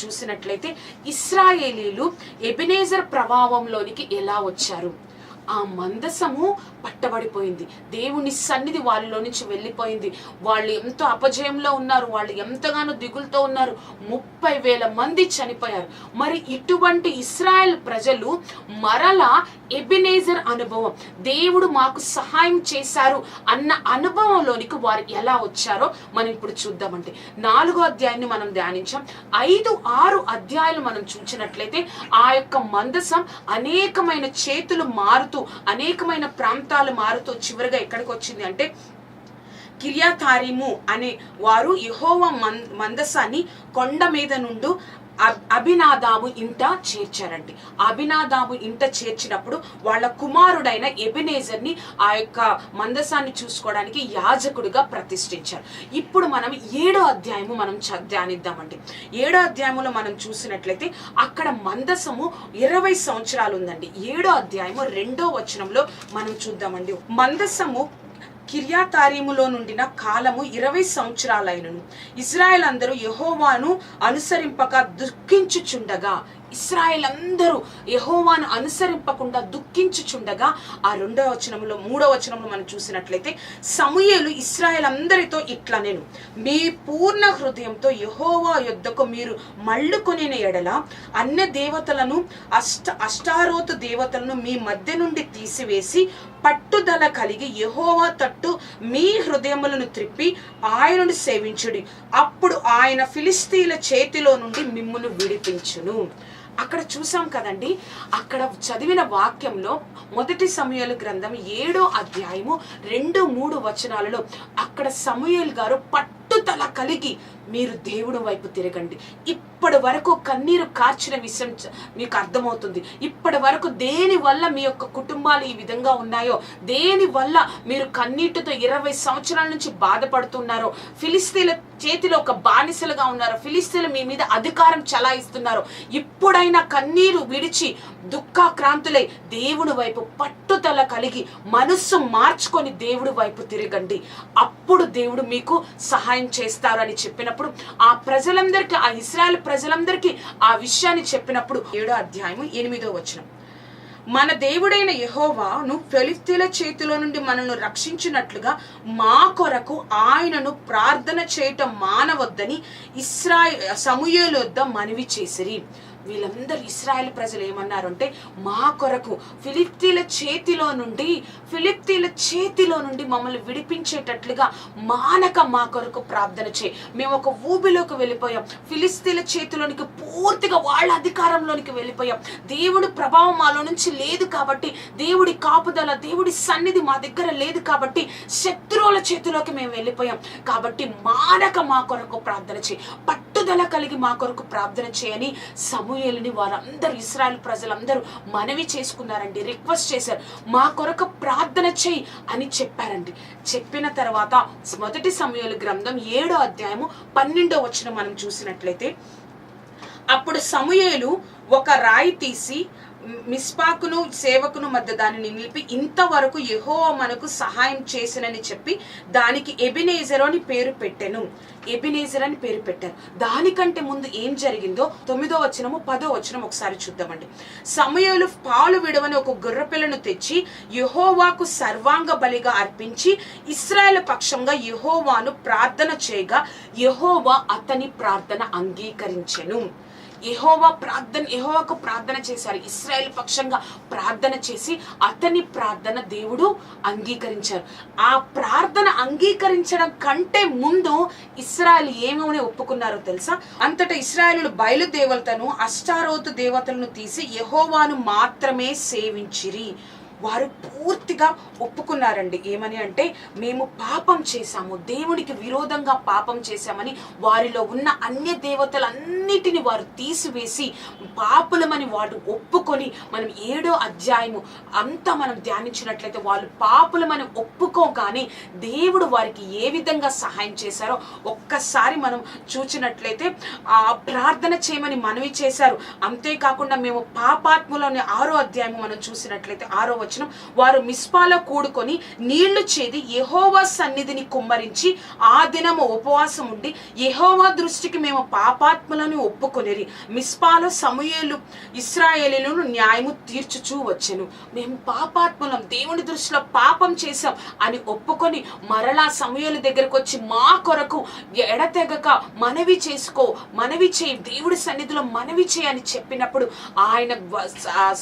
చూసినట్లయితే ఇస్రాయేలీలు ఎబినేజర్ ప్రభావంలోనికి ఎలా వచ్చారు? ఆ మందసము పట్టబడిపోయింది. దేవుని సన్నిధి వాళ్ళలో నుంచి వెళ్ళిపోయింది. వాళ్ళు ఎంతో అపజయంలో ఉన్నారు. వాళ్ళు ఎంతగానో దిగులతో ఉన్నారు. ముప్పై వేల మంది చనిపోయారు. మరి ఇటువంటి ఇస్రాయల్ ప్రజలు మరలా ఎబినేజర్ అనుభవం దేవుడు మాకు సహాయం చేశారు అన్న అనుభవంలోనికి వారు ఎలా వచ్చారో మనం ఇప్పుడు చూద్దామంటే నాలుగో అధ్యాయాన్ని మనం ధ్యానించాం. ఐదు ఆరు అధ్యాయాలు మనం చూసినట్లయితే ఆ యొక్క మందసం అనేకమైన చేతులు మారుతూ అనేకమైన ప్రాంతాలు మారుతూ చివరిగా ఎక్కడికి వచ్చింది అంటే కిర్యాతారిము అనే వారు యెహోవా మం మందసాన్ని కొండ మీద నుండి అబ్- ఇంట చేర్చారండి. అభినాదాము ఇంట చేర్చినప్పుడు వాళ్ళ కుమారుడైన ఎబినేజర్ని ఆ యొక్క మందసాన్ని చూసుకోవడానికి యాజకుడిగా ప్రతిష్ఠించారు. ఇప్పుడు మనం ఏడో అధ్యాయము మనం ధ్యానిద్దామండి. ఏడో అధ్యాయములో మనం చూసినట్లయితే అక్కడ మందసము ఇరవై సంవత్సరాలు ఉందండి ఏడో అధ్యాయము రెండో వచనంలో మనం చూద్దామండి. మందసము కిర్యాతారీములో నుండిన కాలము ఇరవై సంవత్సరాలైనను. ఇజ్రాయెల్ అందరూ యహోవాను అనుసరింపక దుఃఖించుచుండగా ఇస్రాయెల్ అందరూ యహోవాను అనుసరింపకుండా దుఃఖించుచుండగా ఆ రెండవ వచనంలో మూడవ వచనంలో మనం చూసినట్లయితే సమూయేలు ఇస్రాయెల్ అందరితో ఇట్లా నేను మీ పూర్ణ హృదయంతో యహోవా యొద్దకు మీరు మళ్ళుకొనిన ఎడల అన్య దేవతలను అష్ట అష్టారోతు దేవతలను మీ మధ్య నుండి తీసివేసి పట్టుదల కలిగి యహోవా తట్టు మీ హృదయములను త్రిప్పి ఆయనను సేవించుడి. అప్పుడు ఆయన ఫిలిస్తీన్ల చేతిలో నుండి మిమ్మును విడిపించును. అక్కడ చూసాం కదండి అక్కడ చదివిన వాక్యంలో మొదటి సమయాల గ్రంథం ఏడో అధ్యాయము రెండు మూడు వచనాలలో అక్కడ సమూయేల్ గారు పట్టుదల కలిగి మీరు దేవుడు వైపు తిరగండి. ఇప్పటి వరకు కన్నీరు కార్చిన విషయం మీకు అర్థమవుతుంది. ఇప్పటి వరకు దేని వల్ల మీ యొక్క కుటుంబాలు ఈ విధంగా ఉన్నాయో దేని వల్ల మీరు కన్నీటితో ఇరవై సంవత్సరాల నుంచి బాధపడుతున్నారో ఫిలిస్తీన్ల చేతిలో ఒక బానిసలుగా ఉన్నారో ఫిలిస్తీన్లు మీ మీద అధికారం చలాయిస్తున్నారో. ఇప్పుడైనా కన్నీరు విడిచి దుఃఖాక్రాంతులై దేవుని వైపు పట్టుదల కలిగి మనస్సు మార్చుకొని దేవుడి వైపు తిరగండి. అప్పుడు దేవుడు మీకు సహాయం చేస్తారని చెప్పినప్పుడు ఆ ప్రజలందరికీ ఆ ఇస్రాయల్ ప్రజలందరికీ ఆ విషయాన్ని చెప్పినప్పుడు ఏడో అధ్యాయము ఎనిమిదో వచనం. మన దేవుడైన యెహోవాను ఫెలిస్తీల చేతిలో నుండి మనను రక్షించినట్లుగా మా కొరకు ఆయనను ప్రార్థన చేయటం మానవద్దని ఇస్రాయ సమూయేలు వద్ద మనవి చేసిరి. వీళ్ళందరూ ఇస్రాయల్ ప్రజలు ఏమన్నారు అంటే మా కొరకు ఫిలిప్తీల చేతిలో నుండి ఫిలిప్తీల చేతిలో నుండి మమ్మల్ని విడిపించేటట్లుగా మానక మా కొరకు ప్రార్థన చేయి. మేము ఒక ఊబిలోకి వెళ్ళిపోయాం. ఫిలిస్తీన్ల చేతిలోనికి పూర్తిగా వాళ్ళ అధికారంలోనికి వెళ్ళిపోయాం. దేవుడు ప్రభావం మాలో నుంచి లేదు కాబట్టి దేవుడి కాపుదల దేవుడి సన్నిధి మా దగ్గర లేదు కాబట్టి శత్రువుల చేతిలోకి మేము వెళ్ళిపోయాం. కాబట్టి మానక మా కొరకు ప్రార్థన చేయి. పట్టుదల కలిగి మా కొరకు ప్రార్థన చేయని సమూయేలుని వారందరూ ఇస్రాయల్ ప్రజలందరూ మనవి చేసుకున్నారండి రిక్వెస్ట్ చేశారు. మా కొరకు ప్రార్థన చేయి అని చెప్పారండి. చెప్పిన తర్వాత మొదటి సమయాలు గ్రంథం ఏడో అధ్యాయము పన్నెండో వచ్చిన మనం చూసినట్లయితే అప్పుడు సమూహలు ఒక రాయి తీసి మిస్పాకును సేవకును మధ్య దానిని నిలిపి ఇంతవరకు యెహోవా మనకు సహాయం చేసినని చెప్పి దానికి ఎబినేజర్ అని పేరు పెట్టెను. ఎబినేజర్ అని పేరు పెట్టారు. దానికంటే ముందు ఏం జరిగిందో తొమ్మిదో వచనము పదో వచనం ఒకసారి చూద్దామండి. సమయలు పాలు విడవని ఒక గొర్రెపిల్లను తెచ్చి యహోవాకు సర్వాంగ బలిగా అర్పించి ఇస్రాయల్ పక్షంగా యెహోవాను ప్రార్థన చేయగా యెహోవా అతని ప్రార్థన అంగీకరించెను. ఎహోవా ప్రార్థన ఎహోవాకు ప్రార్థన చేశారు. ఇస్రాయల్ పక్షంగా ప్రార్థన చేసి అతని ప్రార్థన దేవుడు అంగీకరించారు. ఆ ప్రార్థన అంగీకరించడం కంటే ముందు ఇస్రాయల్ ఏమని ఒప్పుకున్నారో తెలుసా? అంతటా ఇస్రాయేలు బయలుదేవతను అష్టారోతు దేవతలను తీసి ఎహోవాను మాత్రమే సేవించిరి. వారు పూర్తిగా ఒప్పుకున్నారండి. ఏమని అంటే మేము పాపం చేశాము. దేవునికి విరోధంగా పాపం చేశామని వారిలో ఉన్న అన్య దేవతలన్నిటిని వారు తీసివేసి పాపులమని వారు ఒప్పుకొని మనం ఏడో అధ్యాయము అంతా మనం ధ్యానించినట్లయితే వాళ్ళు పాపులమని ఒప్పుకోగానే దేవుడు వారికి ఏ విధంగా సహాయం చేశారో ఒక్కసారి మనం చూచినట్లయితే ఆ ప్రార్థన చేయమని మనవి చేశారు. అంతేకాకుండా మేము పాపాత్ములని ఆరో అధ్యాయము మనం చూసినట్లయితే ఆరో వచనం. వారు మిస్పాలో కూడుకొని నీళ్ళు చేది యహోవా సన్నిధిని కుమ్మరించి ఆ దినము ఉపవాసం ఉండి యహోవా దృష్టికి మేము పాపాత్మలను ఒప్పుకొనిరి. మిస్పాలో సమూయేలు ఇస్రాయేలీలను న్యాయము తీర్చుచూ వచ్చెను. మేము పాపాత్ములం దేవుని దృష్టిలో పాపం చేశాం అని ఒప్పుకొని మరలా సమూయేలు దగ్గరకు వచ్చి మా కొరకు ఎడతెగక మనవి చేసుకో మనవి చేయి దేవుడి సన్నిధిలో మనవి చేయని చెప్పినప్పుడు ఆయన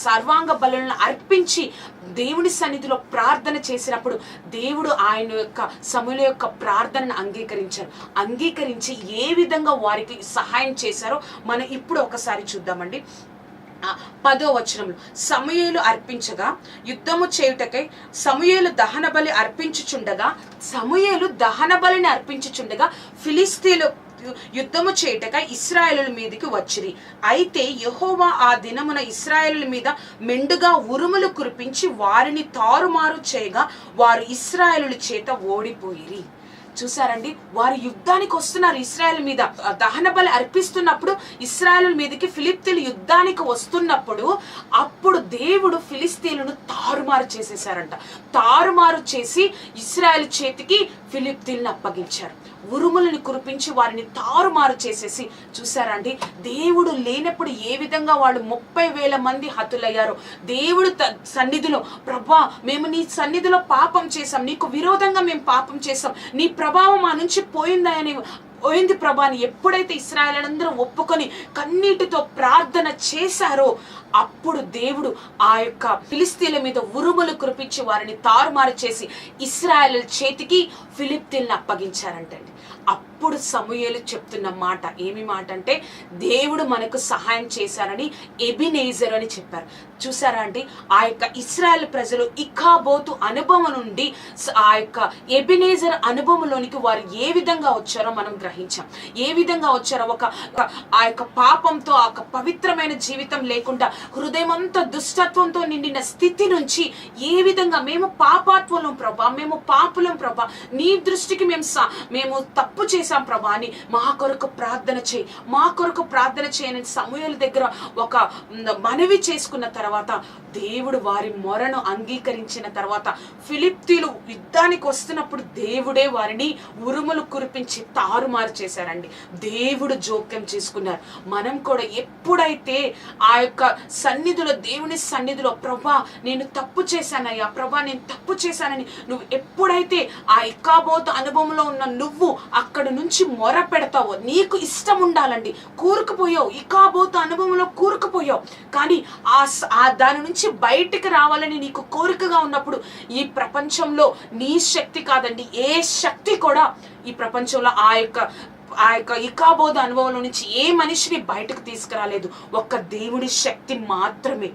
సర్వాంగ బలులను అర్పించి దేవుని సన్నిధిలో ప్రార్థన చేసినప్పుడు దేవుడు ఆయన యొక్క సమూల యొక్క ప్రార్థనను అంగీకరించారు. అంగీకరించి ఏ విధంగా వారికి సహాయం చేశారో మనం ఇప్పుడు ఒకసారి చూద్దామండి. పదో వచనంలో సమయలు అర్పించగా యుద్ధము చేయుటకై సమయలు దహన బలి అర్పించుచుండగా సమయలు దహన బలిని అర్పించుచుండగా ఫిలిస్తీన్లు యుద్ధము చేయుటకై ఇస్రాయేలుల మీదకి వచ్చిరి. అయితే యెహోవా ఆ దినమున ఇస్రాయేలుల మీద మెండుగా ఉరుములు కురిపించి వారిని తారుమారు చేయగా వారు ఇస్రాయేలుల చేత ఓడిపోయిరి. చూసారండి వారు యుద్ధానికి వస్తున్నారు ఇస్రాయల్ మీద. దహన బలి అర్పిస్తున్నప్పుడు ఇస్రాయల్ మీదకి ఫిలిప్తీలు యుద్ధానికి వస్తున్నప్పుడు అప్పుడు దేవుడు ఫిలిస్తీన్లను తారుమారు చేసేసారంట తారుమారు చేసి ఇస్రాయల్ చేతికి ఫిలిప్తీన్లు అప్పగించారు. ఉరుములను కురిపించి వారిని తారుమారు చేసేసి చూసారండి దేవుడు లేనప్పుడు ఏ విధంగా వాళ్ళు ముప్పై వేల మంది హతులయ్యారో? దేవుడు సన్నిధిలో ప్రభా మేము నీ సన్నిధిలో పాపం చేశాం. నీకు విరోధంగా మేము పాపం చేశాం. నీ ప్రభావం మా నుంచి పోయిందా అని పోయింది ప్రభాని ఎప్పుడైతే ఇస్రాయలందరం ఒప్పుకొని కన్నీటితో ప్రార్థన చేశారో అప్పుడు దేవుడు ఆ యొక్క ఫిలిస్తీన్ల మీద ఉరుములు కురిపించి వారిని తారుమారు చేసి ఇస్రాయల్ చేతికి ఫిలిప్తీన్లను అప్పగించారంటండి. అప్పుడు సమూయేలు చెప్తున్న మాట ఏమి మాట అంటే దేవుడు మనకు సహాయం చేశారని ఎబినేజర్ అని చెప్పారు. చూసారా అండి? ఆ యొక్క ఇస్రాయల్ ప్రజలు ఇకాబోతు అనుభవం నుండి ఆ యొక్క ఎబినేజర్ అనుభవంలోనికి వారు ఏ విధంగా వచ్చారో మనం గ్రహించాం. ఏ విధంగా వచ్చారో ఒక ఆ యొక్క పాపంతో ఆ యొక్క పవిత్రమైన జీవితం లేకుండా హృదయం అంతా దుష్టత్వంతో నిండిన స్థితి నుంచి ఏ విధంగా మేము పాపాత్వలం ప్రభా మేము పాపులం ప్రభా నీ దృష్టికి మేము స- మేము తప్పు చేసి చేశాం ప్రభా అని మా కొరకు ప్రార్థన చేయి. మా కొరకు ప్రార్థన చేయని సమయాల దగ్గర ఒక మనవి చేసుకున్న తర్వాత దేవుడు వారి మొరను అంగీకరించిన తర్వాత ఫిలిప్తీలు యుద్ధానికి వస్తున్నప్పుడు దేవుడే వారిని ఉరుములు కురిపించి తారుమారు చేశారండి. దేవుడు జోక్యం చేసుకున్నారు. మనం కూడా ఎప్పుడైతే ఆ యొక్క సన్నిధిలో దేవుని సన్నిధిలో ప్రభా నేను తప్పు చేశానయ్యా ప్రభా నేను తప్పు చేశానని నువ్వు ఎప్పుడైతే ఆ ఇక్కాబోత అనుభవంలో ఉన్న నువ్వు అక్కడ నుంచి మొర పెడతావో. నీకు ఇష్టం ఉండాలండి. కూరుకుపోయావు. ఇకాబోత అనుభవంలో కూరుకుపోయావు. కానీ ఆ ఆ దాని నుంచి బయటికి రావాలని నీకు కోరికగా ఉన్నప్పుడు ఈ ప్రపంచంలో నీ శక్తి కాదండి. ఏ శక్తి కూడా ఈ ప్రపంచంలో ఆ యొక్క ఆ యొక్క ఇకాబోధ అనుభవంలో నుంచి ఏ మనిషిని బయటకు తీసుకురాలేదు. ఒక్క దేవుడి శక్తి మాత్రమే.